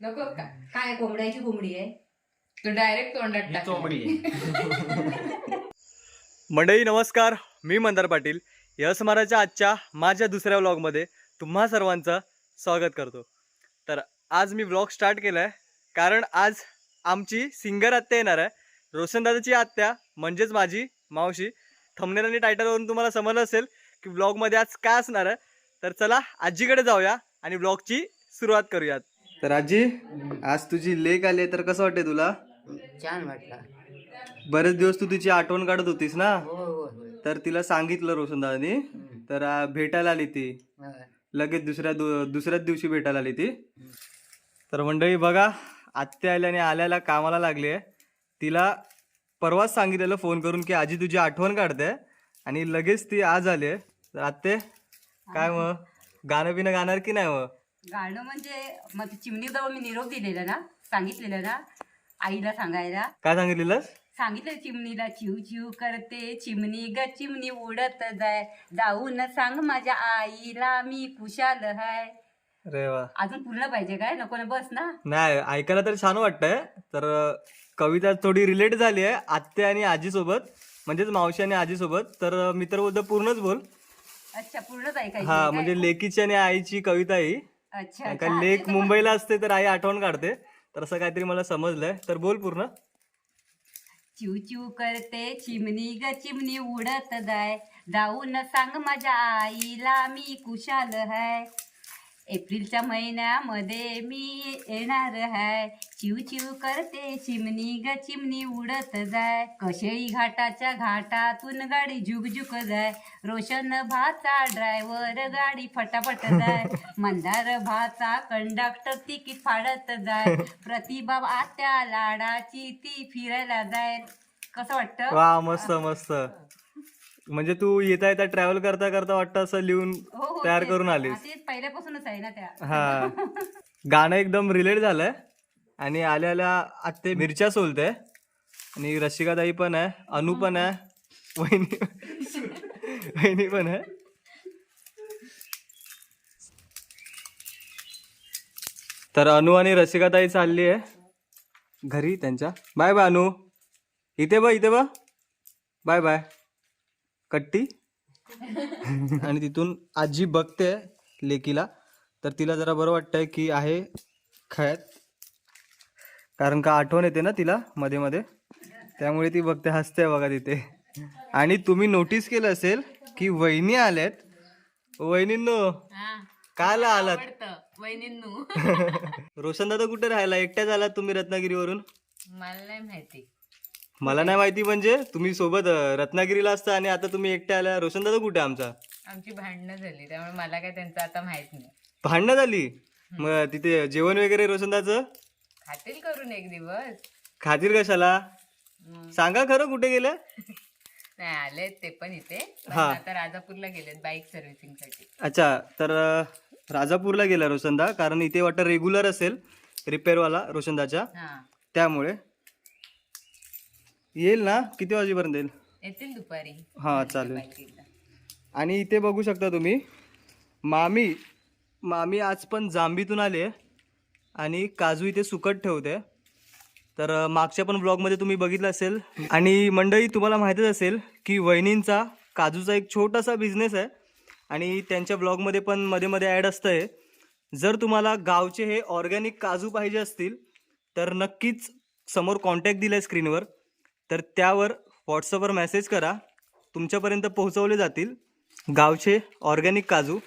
नको का काय कोंबड्याची कोंबडी आहे? तो डायरेक्ट तोंडात टाक मंडळी नमस्कार. मी मंदार पाटील. यस महाराजच्या आजच्या माझ्या दुसऱ्या व्लॉगमध्ये तुम्हा सर्वांचं स्वागत करतो. तर आज मी व्लॉग स्टार्ट केला आहे कारण आज आमची सिंगर आत्या येणार आहे. रोशनदादाची आत्या म्हणजेच माझी मावशी. थंबनेल आणि टायटलवरून तुम्हाला समजलं असेल की व्लॉगमध्ये आज काय असणार आहे. तर चला आजीकडे जाऊया आणि व्लॉगची सुरुवात करूयात. तर आजी आज तुझी लेक आली आहे तर कसं वाटते तुला? छान वाटला. बरेच दिवस तू तिची आठवण काढत होतीस ना? हो हो हो. तर तिला सांगितलं रोशनदादानी तर आ, भेटायला आली ती. लगेच दुसऱ्या दु दुसऱ्याच दिवशी भेटायला आली ती. तर मंडळी बघा आत्या आल्याने आल्याला कामाला लागली आहे. तिला परवाच सांगितलेलं फोन करून की आजी तुझी आठवण काढते. आणि लगेच ती आज आली आहे. तर आत्ते काय मग? गाणं बिणं गाणार की नाही मग? गाणं म्हणजे मग चिमणी जवळ मी निरोप दिलेला ना सांगितलेलं ना आईला सांगायला. काय सांगितलेलं सांगितलं चिमणीला चिव चिव करते चिमणी ग चिमणी उडत जाय. जाऊन सांग माझ्या आईला मी कुशाल हाय. अरे वा. अजून पूर्ण पाहिजे काय? नको ना बस ना. नाही ऐकायला तर छान वाटतंय. तर कविता थोडी रिलेट झाली आहे आत्या आणि आजीसोबत. म्हणजेच मावशी आणि आजीसोबत. तर अ, मी तर बोलतो पूर्णच बोल. अच्छा पूर्णच ऐकायचं हा? म्हणजे लेकीची आणि आईची कविता ही. अच्छा कारण लेक मुंबईला असते तर आई आठवण काढते. तर असं काहीतरी मला समजलंय. तर बोल पूर्ण. चिव चिव करते चिमणी ग चिमणी उडत जाय. जाऊन सांग माझ्या आईला मी कुशाल हाय. एप्रिलच्या महिन्यामध्ये मी येणार हाय. चिव चिव करते चिमणी ग चिमणी उडत जाय. कशेळी घाटाच्या घाटातून गाडी झुकझुक जाय. रोशन भाचा ड्रायव्हर गाडी फटाफट जाय. मंदार भाचा कंडक्टर तिकीट फाडत जाय. प्रतिभा आत्या लाडाची ती फिरायला जाय. कसं वाटतं? वा मस्त मस्त. म्हणजे तू येता येता ट्रॅव्हल करता करता वाटतं असं लिहून हो हो तयार तेच. करून आलीस. हा, तेच पहिल्यापासूनच आहे ना त्या. हा. गाणं एकदम रिलेट झालंय. आणि आल्या आल्या आत्ते मिरच्या सोलते. आणि रसिकाताई पण आहे अनु पण आहे वहिनी वहिनी पण आहे. तर अनु आणि रसिकाताई चालली आहे घरी त्यांच्या. बाय बाय अनु. इथे बा इथे बा बाय बाय. कट्टी. आणि तिथून आजी बघते लेकीला. तर तिला जरा बरं वाटतंय की आहे खयात कारण का आठवण येते ना तिला मध्ये मध्ये. त्यामुळे ती बघते हसते बघा तिथे. आणि तुम्ही नोटीस केलं असेल की वहिनी आल्यात. वहिनींनो काल आलात. रोशन दादा कुठे राहायला एकट्याच आलात तुम्ही रत्नागिरीवरून? मला नाही माहिती. मला नाही माहिती म्हणजे तुम्ही सोबत अं, रत्नागिरीला असता आणि आता तुम्ही एकट्या आल्या रोशन दादा कुठे आहे आमचा? आमची भांडणं झाली त्यामुळे मला काय त्यांचं आता माहीत नाही. भांडणं झाली? मग तिथे जेवण वगैरे रोशनदाचं? खातील करून एक दिवस. खातील कशाला? हम्म. सांगा खरं कुठे गेलं नाही आलेत ते पण इथे. पण हा. आता राजापूरला गेलेत बाईक सर्व्हिसिंगसाठी अच्छा तर अं, राजापूरला गेला रोशनदा कारण इथे वाटतं रेग्युलर असेल रिपेअरवाला रोशनदाच्या. हा. त्यामुळे येईल ना? किती वाजेपर्यंत येईल? येतील दुपारी. हा चालेल. आणि इथे बघू शकता तुम्ही मामी मामी आज पण जांबीतून आली आणि काजू इथे सुकट ठेवते. तर मागच्या पण ब्लॉगमध्ये तुम्ही बघितलं असेल. आणि मंडळी तुम्हाला माहीतच असेल की वहिनींचा काजूचा एक छोटासा बिझनेस आहे. आणि त्यांच्या ब्लॉगमध्ये पण मध्ये मध्ये ॲड असतं आहे जर तुम्हाला गावचे हे ऑर्गॅनिक काजू पाहिजे असतील तर नक्कीच समोर कॉन्टॅक्ट दिला आहे स्क्रीनवर तर त्यावर व्हॉट्सअपवर मेसेज करा. तुमच्यापर्यंत पोहोचवले जातील गावचे ऑर्गॅनिक काजू.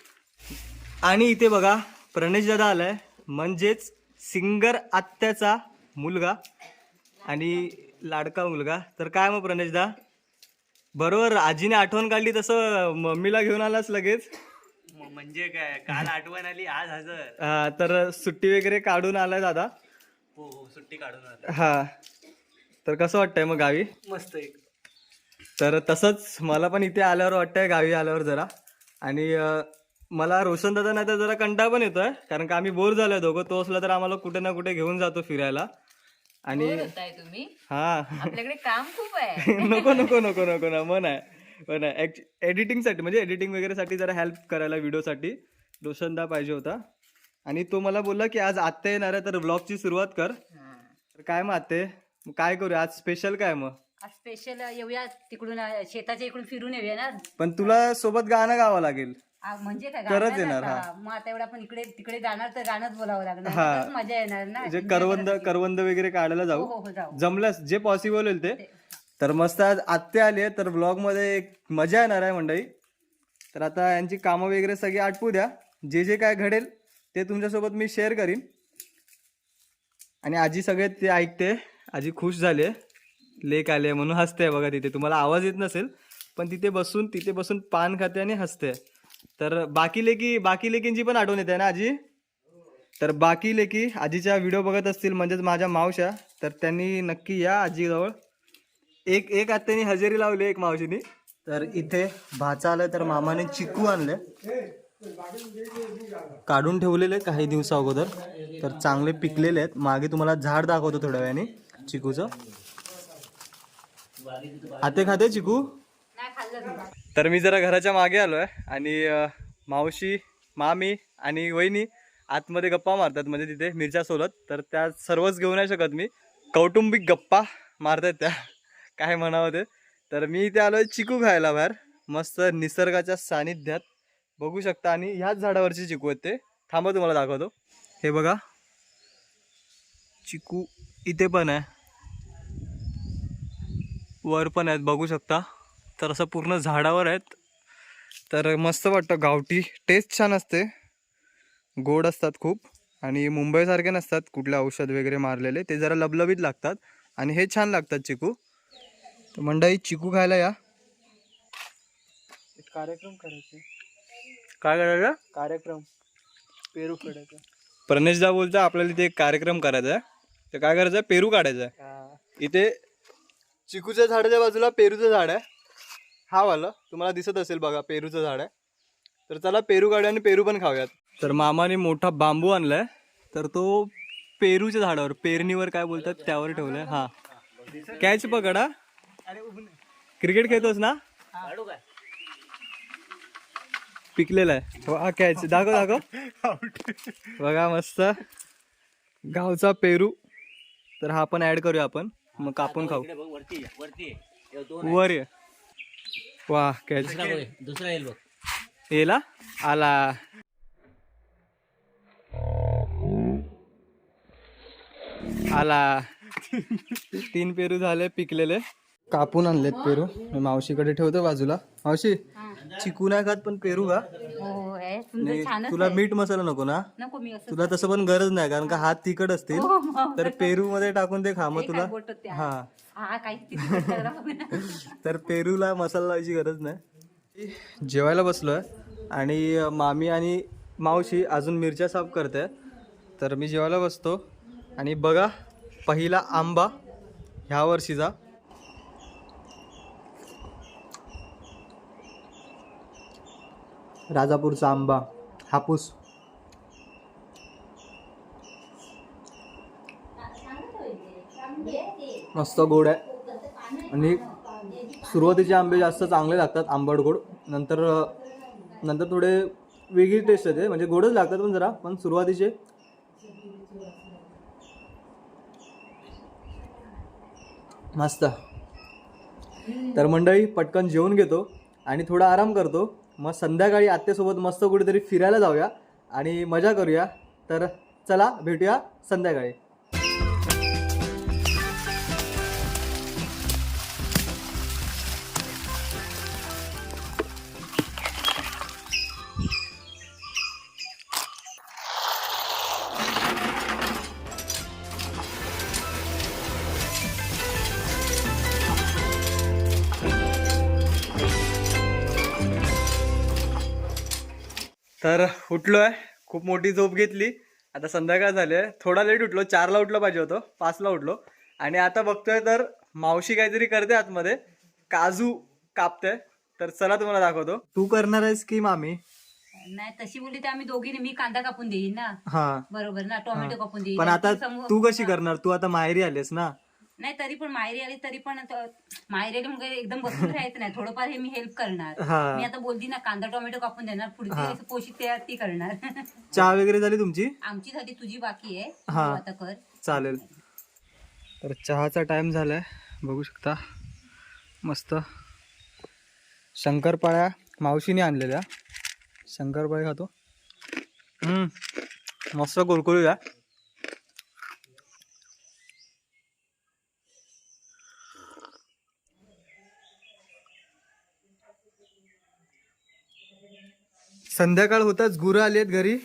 आणि इथे बघा प्रणेश दादा आलाय. म्हणजेच सिंगर आत्याचा मुलगा आणि लाडका मुलगा. तर काय मग प्रणेश दा? बरोबर आजीने आठवण काढली तसं मम्मीला घेऊन आलास लगेच? म्हणजे काय काल आठवण आली आज हजर. हा, तर सुट्टी वगैरे काढून आलाय दादा? हो हो सुट्टी काढून आला. हा. तर कसं वाटतंय मग गावी? मस्त एक तर तसंच मला पण इथे आल्यावर वाटतंय गावी आल्यावर जरा. आणि अं, मला रोशन दादा नाही तर जरा कंटाळ पण येतोय कारण का आम्ही बोर झालोय दोघं. तो असला तर आम्हाला कुठे ना कुठे घेऊन जातो फिरायला. आणि बोर होताय तुम्ही? हा. आपल्याकडे काम खूप आहे. नको नको नको नको ना मन आहे पण एडिटिंगसाठी म्हणजे एडिटिंग वगैरे साठी जरा हेल्प करायला व्हिडिओसाठी रोशनदा पाहिजे होता. आणि तो मला बोलला की आज आत्या येणार आहे तर ब्लॉगची सुरुवात कर. तर काय मग आत्ते मग काय करूया? आज स्पेशल काय मग? आज स्पेशल येऊया तिकडून अ, शेताच्या इकडून फिरून येऊया ना. पण तुला सोबत गाणं गावं लागेल. आ, म्हणजे काय? करत गाणं येणार, आता. मग आता एवढं आपण इकडे तिकडे जाणार तर गाणंच बोलावं लागणार. हा. तरच मजा येणार ना. म्हणजे Enjoy करवंद. करवंद वगैरे काढायला हो जाऊ. हो हो जाऊ. जमल्यास जे पॉसिबल होईल ते. तर मस्त आज आत्या आली तर ब्लॉगमध्ये एक मजा येणार आहे मंडळी. तर आता यांची कामं वगैरे सगळी आटपू द्या. जे जे काय घडेल ते तुमच्यासोबत मी शेअर करीन. आणि आजी सगळे ते ऐकते. आजी खुश आहे लेक आले म्हणून हसते बघा तिथे. तुम्हाला आवाज येत नसेल पण तिथे बसून तिथे बसून पान खाते आणि हसते. तर बाकी लेकी बाकी लेकींची पण आठवण येते ना आजी? तर बाकी लेकी आजीच्या व्हिडिओ बघत असतील म्हणजेच माझ्या मावशा तर त्यांनी नक्की या आजीजवळ. एक एक आत्यानी हजेरी लावली एक मावशीनी. तर इथे भाचा आलं तर मामाने चिकू आणले काढून ठेवलेले काही दिवसा अगोदर. तर चांगले पिकलेले आहेत. मागे तुम्हाला झाड दाखवतो थोड्या वेळाने. चिकूचं आते खाते चिकू. तर मी जरा घराच्या मागे आलोय आणि मावशी मामी आणि वहिनी आतमध्ये गप्पा मारतात म्हणजे तिथे मिरच्या सोलत तर त्या सर्वच घेऊ नाही शकत मी. कौटुंबिक गप्पा मारतात त्या. काय म्हणावं ते? तर मी इथे आलोय चिकू खायला बाहेर. मस्त निसर्गाच्या सानिध्यात. बघू शकता आणि ह्याच झाडावरचे चिकू आहेत ते. थांबा तुम्हाला दाखवतो. हे बघा. चिकू इथे पण आहे. वर पण आहेत बघू शकता. तर असं पूर्ण झाडावर आहेत. तर मस्त वाटतं गावठी टेस्ट छान असते. गोड असतात खूप. आणि मुंबईसारखे नसतात कुठले औषध वगैरे मारलेले. ते जरा लबलबीत लागतात. आणि हे छान लागतात चिकू. तर मंडळी चिकू खायला या. कार्यक्रम करायचे काय करायचं? कार्यक्रम. पेरू काढायचा. प्रणेशदा बोलतो आपल्याला इथे एक कार्यक्रम करायचा आहे. तर काय करायचं? आहे पेरू काढायचा आहे. इथे चिकूच्या झाडाच्या बाजूला पेरूचं झाड आहे. हा वाला तुम्हाला दिसत असेल बघा पेरूचं झाड आहे. तर चला पेरू काढूया आणि पेरू पण खाऊयात. तर मामाने मोठा बांबू आणलाय. तर तो पेरूच्या झाडावर पेरणीवर काय बोलतात त्यावर ठेवलंय. हा. कॅच पकडा क्रिकेट खेळतोस ना? पिकलेला आहे. हा कॅच. दाखव दाखव. बघा मस्त. गावचा पेरू. तर हा पण ऍड करूया आपण. मग कापून खाऊ. वरती वरती वर ये वा कॅच. दुसरा येईल बघ. येला? आला. आला. तीन पेरू झाले पिकलेले. कापून आणलेत पेरू. मी मावशीकडे ठेवतो बाजूला. मावशी चिकू नाही खात पण पेरू का हो नाही, तुला. मीठ मसाला नको ना. नको मी असं तुला तसं पण गरज नाही कारण का हात तिखट असतील हो, हो. तर पेरू मध्ये टाकून ते खा मग तुला? हा. हा काही. तर पेरूला मसाला लावायची गरज नाही. जेवायला बसलोय आणि अ, मामी आणि मावशी अजून मिरच्या साफ करते तर मी जेवायला बसतो. आणि बघा पहिला आंबा ह्या वर्षीचा. राजापूरचा आंबा हापूस. मस्त गोड आहे. आणि सुरुवातीचे आंबे जास्त चांगले लागतात आंबट गोड. नंतर नंतर थोडे वेगळी टेस्ट येते. म्हणजे गोडच लागतात पण जरा पण सुरुवातीचे. मस्त. तर मंडळी पटकन जेवून घेतो आणि थोडा आराम करतो. मग संध्याकाळी आत्यासोबत मस्त कुठेतरी फिरायला जाऊया आणि मजा करूया. तर चला भेटूया संध्याकाळी. उठलोय खूप मोठी झोप घेतली. आता संध्याकाळ झाली आहे. थोडा लेट उठलो. चारला उठलं पाहिजे होतं. पाचला उठलो. आणि आता बघतोय तर मावशी काहीतरी करते आतमध्ये. काजू कापते. तर चला तुम्हाला दाखवतो. तू करणार आहेस की मामी? नाही तशी बोलली तर आम्ही दोघींनी. मी कांदा कापून देईन ना. हा. बरोबर ना? टोमॅटो कापून देईन. पण आता तू कशी करणार? तू आता माहेरी आलीस ना? नाही तरी पण माहेरी आली तरी पण आता- माहेरी आली म्हणजे एकदम बसून राहायचं नाही. थोडंफार हे मी हेल्प करणार. हा. मी आता बोलली ना कांदा टोमॅटो कापून देणार पुढची वेळेस पोषी तयार ती करणार. चहा वगैरे झाली तुमची? आमची साठी तुझी बाकी आहे. हा. आता कर. चालेल. तर चहाचा टाइम झालाय. बघू शकता. मस्त. शंकरपाळ्या मावशीने आणलेल्या. शंकरपाळी खातो. हम्म, मस्त कुरकुरीत आहे. संध्याकाळ होताच गुरं आली आहेत घरी.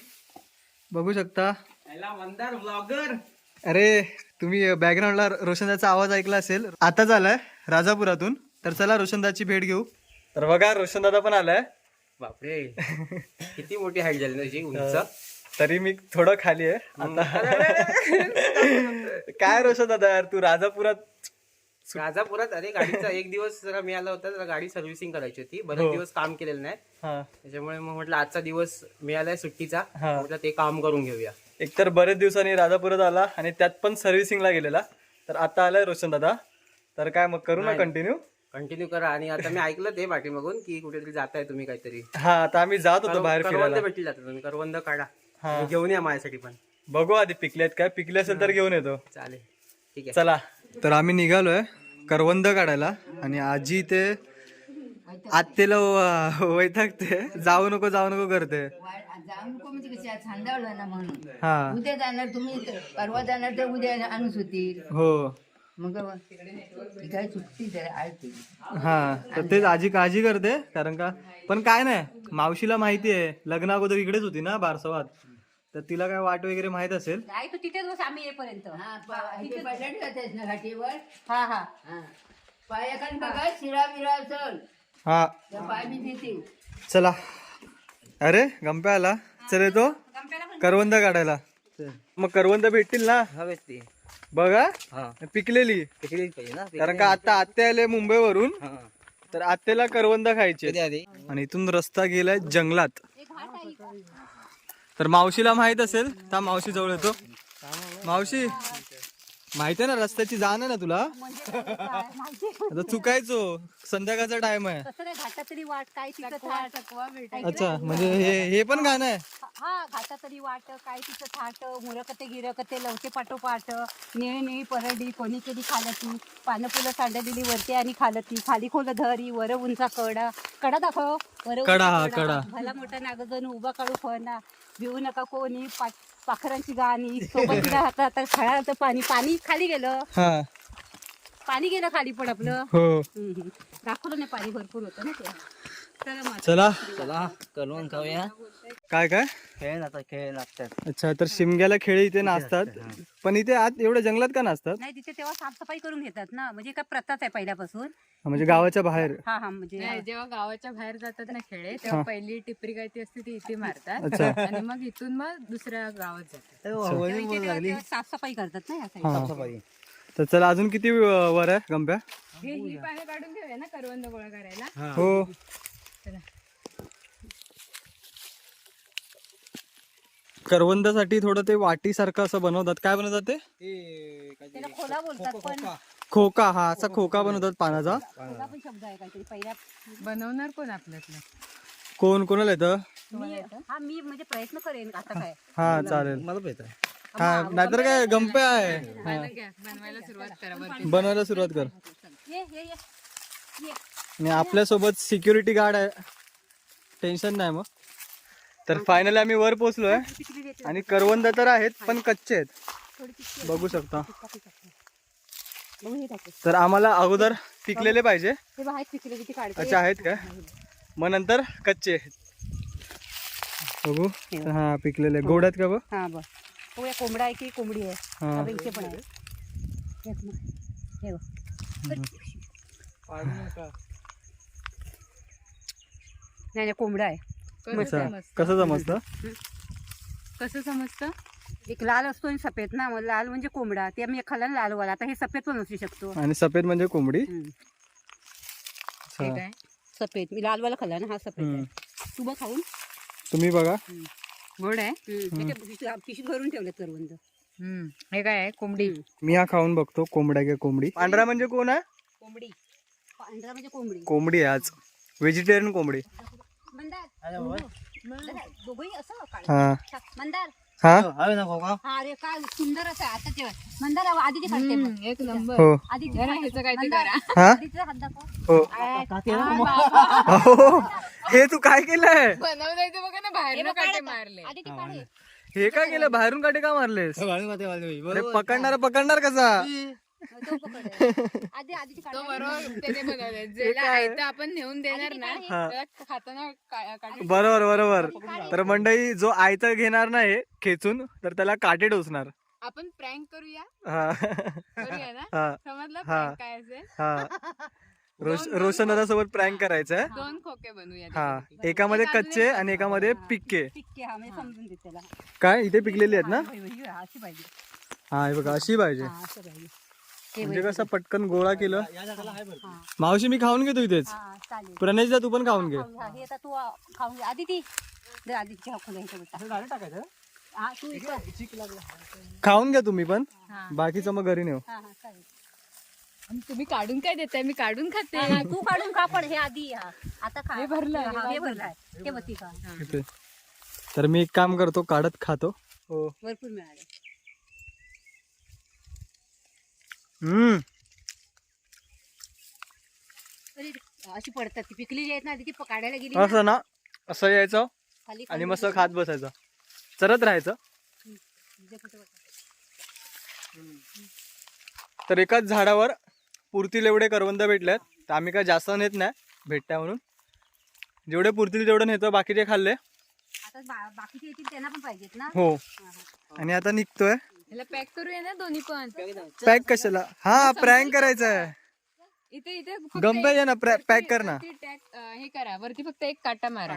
बघू शकता. ब्लॉगर अरे तुम्ही बॅकग्राऊंडला रोशनदाचा आवाज ऐकला असेल. आताच आलाय राजापुरातून. तर चला रोशनदाची भेट घेऊ. तर बघा रोशनदादा पण आलाय. बापरे. किती मोठी हाईट झाली त्याची उंच. तरी मी थोडं खाली आहे. आता काय रोशनदादा यार तू राजापुरात राजापुरात अरे गाडीचा एक दिवस जरा मिळाला होता जरा गाडी सर्व्हिसिंग करायची होती. हो. बरेच दिवस काम केलेलं नाही. हा. त्याच्यामुळे मग म्हटलं आजचा दिवस मिळालाय सुट्टीचा. हा. म्हटलं ते काम करून घेऊया. एकतर बरेच दिवसांनी राजापुरात आला आणि त्यात पण सर्व्हिसिंगला गेलेला. तर आता आलाय रोशनदादा तर काय मग करू ना नाही. कंटिन्यू कंटिन्यू करा. आणि आता मी ऐकलं ते पाठीमागून की कुठेतरी जाताय तुम्ही काहीतरी. हा आता आम्ही जात होतो बाहेर करवंद फिरायला. भेटली जातात तुम्ही. करवंद काढा. हा. आणि घेऊन या माझ्यासाठी पण. बघू आधी पिकलेत काय. पिकले असेल तर घेऊन येतो. चालेल. ठीक आहे. चला. तर आम्ही निघालोय. करवंद काढायला आणि आजी ते आत्तेला वैतागते. जाऊ नको जाऊ नको करते. जाऊ नको म्हणजे कशी आज सांधावलं ना म्हणून. हा. उद्या जाणार तुम्ही परवा जाणार तर उद्या आणूच होतील हो. मग काय सुट्टी हा. तर तेच आजी काळजी करते कारण का? पण काय नाही मावशीला माहिती आहे. लग्न अगोदर इकडेच होती ना बारसवात? तर तिला काय वाट वगैरे माहीत असेल? नाही तू तिथेच बस आम्ही येईपर्यंत. हा पा- इथे पडलं जातेस ना घाटीवर हा हा. हा. पायाखाली बघा शिरा बिरा असल. हा. तर पाय मी देते. चला. अरे गंप्या आला. चल येतो. करवंद काढायला. मग करवंद भेटतील ना? बघा. हा. पिकलेली. पिकलीच पाहिजे ना कारण का आता आत्ते आले मुंबईवरून. हा. तर आत्याला करवंद खायचे. कधी आणि इथून रस्ता गेलाय जंगलात. तर मावशीला माहीत असेल. त्या मावशी जवळ येतो. मावशी माहिती आहे ना रस्त्याची जाण आहे ना तुला? आता चुकायचो. संध्याकाळचा टाइम आहे. कसं नाही वाट काय तिचं थाट. अच्छा म्हणजे हे हे पण गाणं आहे? हा घाटात तरी वाट काय तिचं थाट मुरकते गिरकते लवते पाठोपाठ निळी निळी परडी कोणी केली खालती पानं फुलं सांडा दिली वरती आणि खालती खाली खोल धरी वर उंचा कडा. कडा दाखव. वर उंचा कडा, हा, कडा. भला मोठा नागजण उभा काढू फळना भिवू नका कोणी पा- पाखरांची गाणी सोबत तिला हातात खळाचं पाणी पाणी खाली गेलं. हा. पाणी गेलं खाली पण आपलं. हो. दाखवलं नाही पाणी भरपूर होतं ना ते. चला. चला करून खाऊया काय काय? खेळ आता खेळ लागतात अच्छा तर शिमग्याला खेळे इथे नाचतात. पण इथे आत एवढ्या जंगलात का नाचतात? नाही तिथे तेव्हा साफसफाई करून घेतात ना. म्हणजे काय प्रथाच आहे पहिल्यापासून. म्हणजे गावाच्या बाहेर. हा हा म्हणजे नाही, जेव्हा गावाच्या बाहेर जातात ना खेळे तेव्हा पहिली टिपरी काय ती असते ती इथे मारतात. अच्छा. आणि मग इथून मग दुसऱ्या गावात जातात. तेव्हा इथे तेव्हा- तेव्हा साफसफाई करतात ना या. हा. तर चला अजून किती वर आहे गंप्या हे ही पाने काढून घेऊया ना करवंद गोळा करायला. हो. करवंदासाठी थोडं ते वाटी सारखं असं बनवतात. काय बनवतात ते? त्याला खोला बोलतात पण. खोका हा असा खोका बनवतात पानाचा. खोला पण शब्द आहे काहीतरी. पहिल्या बनवणार कोण आपल्यातलं? कोण कोणाला येतं? मी हा मी म्हणजे प्रयत्न करेन आता काय. हा चालेल. मला पण येतं. हा नाहीतर काय गंपे आहे. बनवायला सुरुवात करा बरं बनवायला सुरुवात कर. ये ये ये. आणि आपल्यासोबत सिक्युरिटी गार्ड आहे. टेन्शन नाही मग. तर फायनली आम्ही वर पोहोचलोय. आणि करवंद तर आहेत पण कच्चे आहेत. बघू शकता. तर आम्हाला अगोदर पिकलेले पाहिजे. अच्छा आहेत काय? मग नंतर कच्चे बघू. हा पिकलेले. गोड आहेत का बघ? कोंबडा आहे की कोंबडी आहे. आहे. नाही कोंबडा आहे. कसं अच्छा समजतं? कसं समजतं? कसं समजतं? एक लाल असतो आणि सफेद ना मग लाल म्हणजे कोंबडा. ते आम्ही खाल्ला लाल वाला. आता हे सफेद पण असू शकतो. आणि सफेद म्हणजे कोंबडी? हम्म. सफेद. मी लाल वाला खाल्ला ना हा सफेद हम्म. आहे तू बघ खाऊन. तुम्ही बघा. गोड आहे. हम्म. त्याच्या पिशवी- पिशवी भरून ठेवले करवंद. हम्म. हे काय आहे? कोंबडी. मी हा खाऊन बघतो. कोंबड्या की कोंबडी. पांढरा म्हणजे कोण आहे? कोंबडी. पांढरा म्हणजे कोंबडी. कोंबडी आहे आज. व्हेजिटेरियन कोंबडी. मंदार. मंदार, दोघंही असं काढ. हा. मंदार. हा? हा अरे काय सुंदर असं आहे. आता जेवण मंदार आधी ते खाते हम्म, एक नंबर. हो. आधी जरा ह्याचं काय ते करा. हा? आधीचा हात दाखव. हो. अहो, हे तू काय केलंय? बनवण्याचं बघा ना बाहेर काटे मारले. आधी ते काढे. हे काय केलं? बाहेरून काटे का मारलेस? अरे पकडणार पकडणार कसा? तो पकड. आधी आधी ते तो काढ बरोबर त्याने बनवले ज्याला आयतं आपण नेऊन देणार ना. हा. त्याला खाताना का- काटे बरोबर बरोबर. तर मंडळी जो आयतं घेणार नाही खेचून तर त्याला काटे टोचणार. आपण प्रँक करूया? हा. करूया ना? हा. समजलं हा. prank काय असेल? हा. रोश रोशन दादा सोबत प्रँक करायचं दोन खोके बनवूया हा. त्याच्यासाठी. एकामध्ये एक अजून कच्चे एक आणि एकामध्ये पिक्के पिक्के हा म्हणजे समजून दे त्याला. काय? इथे पिकलेली आहेत ना? होय, होय, होय, अशी पाहिजे हा हे बघा अशी पाहिजे. हा असं पाहिजे. हे म्हणजे. कसं पटकन गोळा केलं? मावशी मी खाऊन घेतो इथेच. हा चालेल. प्रणेशदा तू पण खाऊन घे. हा, हे आता तू आ, खाऊन घे. आधी ती दे आधी ती हाकून ह्याच्यावर हा तू इकडं खाऊन घ्या तुम्ही पण. बाकीचं मग घरी नेऊ. हा हा चालेल. तुम्ही काढून काय देताय? मी काढून खाते. हा, तू काढून खा पण हे आधी हा. आता खा. हे भरलंय, हे हा, हे भरलंय हे बघ ती खा. इथे. तर मी एक काम करतो काढत खातो. हो भरपूर मिळाले हम्म तरी अशी पडतात ती. पिकलेली आहेत ना ती काढायला गेली असं ना असं यायचं खाली आणि मस्त खात बसायचं. चरत राहायचं. तर एकाच झाडावर पुरतील एवढे करवंद भेटल्यात तर आम्ही काय जास्त नेत नाही भेटत्या म्हणून. जेवढे पुरतील तेवढे नेतो बाकीचे खाल्ले. आता बाकीचे येतील त्यांना पण पाहिजेत ना? हा. आणि आता निघतोय. ह्याला पॅक करूया ना दोन्ही पण? पॅक कशाला? हा प्रँक करायचं आहे. इथे इथे फक्त गम एक- पाहिजे ना पॅक कर ना. वरती tag, अं, हे करा. वरती फक्त एक काटा मारा.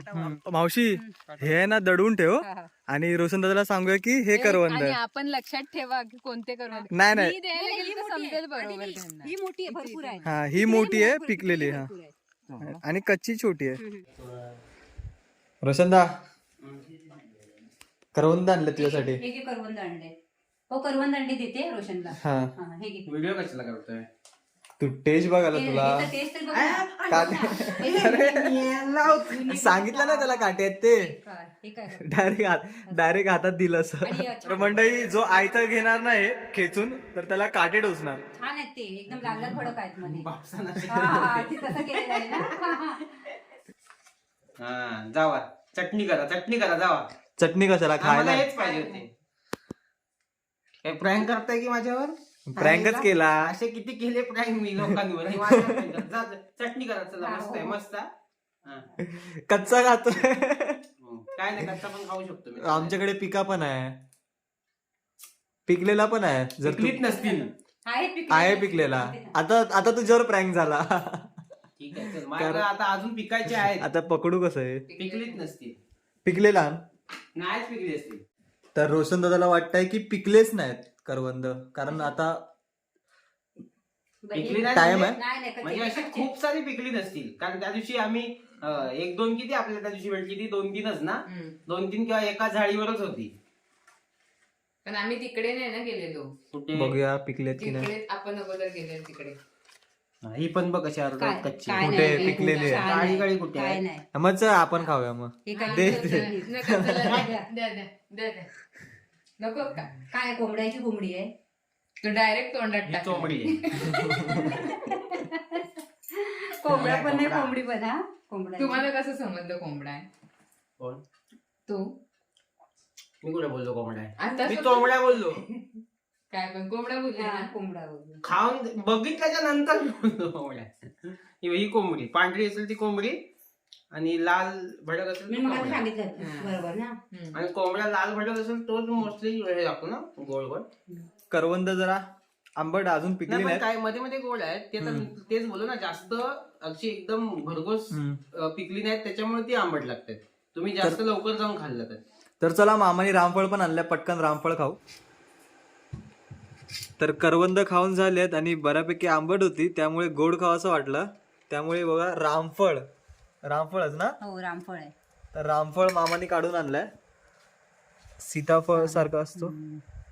मावशी हे आहे ना दडवून ठेव. हा, हा. आणि रोशन दादाला सांगूया की हे करवंद. आणि आहे. आपण लक्षात ठेवा की कोणते करवंद. नाही नाही. द्यायला ही गेली तर मोठी आहे. समजेल बरोबर आणि त्यांना. ही मोठी आहे भरपूर आहे. हा ही मोठी आहे पिकलेली हा. भरपूर आहे. आणि कच्ची छोटी आहे. रोशनदा करवंद आणलं तुझ्यासाठी हे करवंद अंडे हो करवंद अंडे देते रोशनला. हा. हा हे घे. व्हिडिओ कशाला करतोय तू टेस्ट बघायला हे- तुला. हे तर taste तर बघ ना. काटे सांगितलं ना त्याला काटे आहेत ते. काय? हे काय डायरेक्ट हात डायरेक्ट हातात दिलं असं तर मंडळी जो आयतं घेणार नाही खेचून तर त्याला काटे टोचणार. छान आहेत ते. एकदम लाल लाल भडक आहेत मध्ये हा, हा, ते तसं केलेलं आहे ना. हा, हा. हा जावा. चटणी करा चटणी करा जावा. चटणी कशाला आम्हाला खायला? हेच पाहिजे होते. काय प्रँक करताय की माझ्यावर? प्रँकच केला. असे किती केले प्रँक मी लोकांवर हे माझ्यावर prank करा. जा, जा, चटणी करा चला मस्त आहे हो. मस्त. आहे. हा. कच्चा खातो. हो. काय नाही कच्चा पण खाऊ शकतो मी. आमच्याकडे पिका पण आहे. पिकलेला पण आहे जर तू पिकलीत नसतील. आहे पिकलेलं. आहे पिकलेला. आता आता तुझ्यावर प्रँक झाला. ठीक आहे चल. आता अजून पिकायचे आहेत. आता पकडू कसं आहे? पिकलीत नसतील. पिकलेला. नाहीच पिकली असतील. तर रोशन दादाला वाटतंय की पिकलेच नाहीत करवंद. कारण आता पिकली नाही टाइम आहे. नाही नाही कच्चे- म्हणजे अशी कच्चे. खूप सारी पिकली नसतील. कारण त्या दिवशी आम्ही अं, एक दोन किती आपल्याला त्या दिवशी भेटली ती दोन तीनच ना? हम्म. दोन तीन किंवा एका झाडीवरच होती. पण आम्ही तिकडे नाही ना गेलेलो. कुठे? बघूया पिकलेत की नाही. तिकडे आपण अगोदर गेलेलो तिकडे. हा, ही पण बघ कशी अर्धा काय- कच्ची काय कुठे नाही, पिकलेली आहे? काय काळी नाही, काळी कुठे काय आहे? नाही मग चल आपण खाऊया मग हे काय दे. नका चला, द्या, द्या, द्या, द्या, द्या. नको का काय कोंबड्याची कोंबडी आहे तू डायरेक्ट तोंडात ही टाक आहे. कोंबडा पण नाही कोंबडी पण हा कोंबडा. तुम्हाला कसं समजलं कोंबडा आहे कोण तू मी कुठे बोललो कोंबड्या आहे? आता मी बोललो काय पण कोंबडा बोलले हा, ना. कोंबडा बोललो. खाऊन बघितल्याच्या नंतर कोंबड्या. ही कोंबडी. पांढरी असेल ती कोंबडी आणि लाल भडक असेल मी ती मला कोंबड्या. सांगितलं. बरोबर ना? हम्म. आणि कोंबड्या लाल भडक असेल तोच मोस्टली हे ना गोड गोड करवंद जरा आंबट अजून नाही पिकली पण नाही काय मध्ये मध्ये गोड आहेत. ते तर तेच बोललो ना जास्त अशी एकदम भरघोस अं, पिकली नाहीत त्याच्यामुळे ती आंबट लागतात. तुम्ही जास्त लवकर जाऊन खाल्लं तर. तर चला मामाने रामफळ पण आणल्या पटकन रामफळ खाऊ. तर करवंद खाऊन झालेत आणि बऱ्यापैकी आंबट होती त्यामुळे गोड खावं वाटलं. त्यामुळे बघा रामफळ. रामफळच ना? हो रामफळ आहे. तर रामफळ मामाने काढून आणलाय. सीताफळ सारखा असतो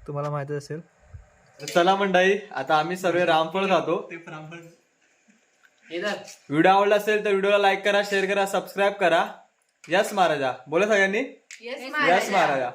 तुम्हाला माहिती असेल. चला मंडळी आता आम्ही सर्व रामफळ खातो. हे. व्हिडिओ आवडला असेल तर व्हिडिओला लाईक करा शेअर करा सबस्क्राईब करा. यस महाराजा. बोला सगळ्यांनी. यस महाराजा.